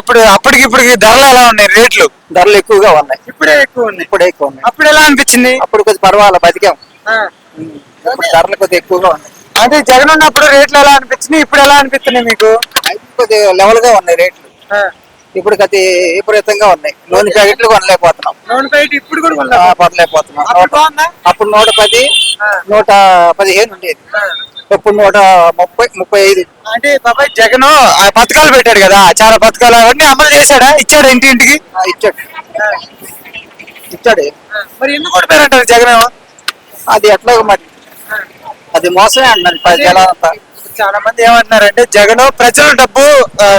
ఇప్పుడు అప్పటికి ఇప్పటికి ధరలు ఎలా ఉన్నాయి? రేట్లు? ధరలు ఎక్కువగా ఉన్నాయి. ఇప్పుడే ఎక్కువ ఉన్నాయి. ఇప్పుడే ఎక్కువ ఉన్నాయి. అప్పుడు ఎలా అనిపించింది? అప్పుడు కొద్ది పర్వాలేదు బతికాం. ఇప్పుడు ధరలు కొద్దిగా ఎక్కువగా ఉన్నాయి. అంటే జగన్ ఉన్నప్పుడు రేట్లు ఎలా అనిపించినాయి? ఇప్పుడు ఎలా అనిపిస్తున్నాయి మీకు? అయితే కొద్దిగా లెవెల్గా ఉన్నాయి రేట్లు. ఇప్పుడు కొద్ది విపరీతంగా ఉన్నాయి. నూనె ప్యాకెట్లు కొనలేకపోతున్నాం. నూనె బయట ఇప్పుడు కూడా. కొనలేకపోతున్నాం. అప్పుడు నూట పది నూట పదిహేను ఉండేది. ఇప్పుడు నూట ముప్పై ముప్పై ఐదు. అంటే బాబాయ్ జగన్ ఆ పథకాలు పెట్టాడు కదా చాలా పథకాలు అవన్నీ అమలు చేశాడా? ఇచ్చాడు ఇంటి ఇంటికి? ఇచ్చాడు. ఇచ్చాడు. మరి ఎందుకు కొట్టారంటారు జగన్? అది ఎట్లా మరి? అది మోసమే అన్నారు అంతా. చాలా మంది ఏమంటున్నారంటే జగన్ ప్రజల డబ్బు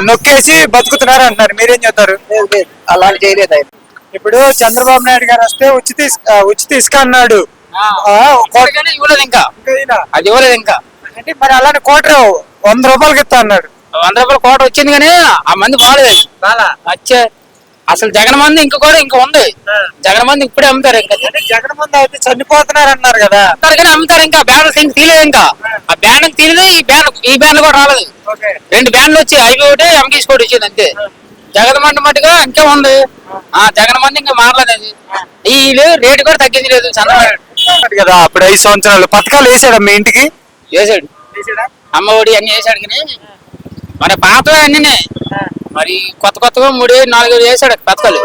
నొక్కేసి బతుకుతున్నారు అంటున్నారు. మీరేం చెప్తారు? లేదు లేదు. అలాంటి చేయలేదు ఆయన. ఇప్పుడు చంద్రబాబు నాయుడు గారు వస్తే ఉచిత ఉచిత ఇసుక అన్నాడు. ఇంకా. అది ఇవ్వలేదు ఇంకా. అంటే మరి అలానే కోట వంద రూపాయలకి ఇస్తా అన్నాడు. వంద రూపాయల కోట వచ్చింది కానీ ఆ మంది బాగలేదు వచ్చే అసలు జగన్ మంది ఇంకా కూడా ఇంకా ఉంది. జగన్ మంది ఇప్పుడే అమ్ముతారు ఇంకా. జగన్ ముందు అయితే చనిపోతున్నారు అన్నారు కదా. అమ్ముతారు కానీ అమ్ముతారు ఇంకా. బ్యానర్ ఇంకా తీయలేదు ఇంకా. ఆ. బ్యానర్ తీయలేదు ఈ బ్యాన్ ఈ బ్యాన్ కూడా రాలేదు. రెండు బ్యాన్లు వచ్చి అవి ఒకటి ఎంకేసి కూడా వచ్చింది అంతే. జగన్ మంది మట్టుగా ఇంకా ఉంది. ఆ జగన్ మంది ఇంకా మారలేదు అది. ఈ రేటు కూడా తగ్గించలేదు చంద్రబాబు కదా అప్పుడు ఐదు సంవత్సరాలు. పథకాలు వేసాడు మీ ఇంటికి? చేశాడు అమ్మ ఒడి అన్ని వేసాడు కానీ మరి పాత అన్నీ మరి కొత్త కొత్తగా మూడు నాలుగు వేసాడు పథకాలు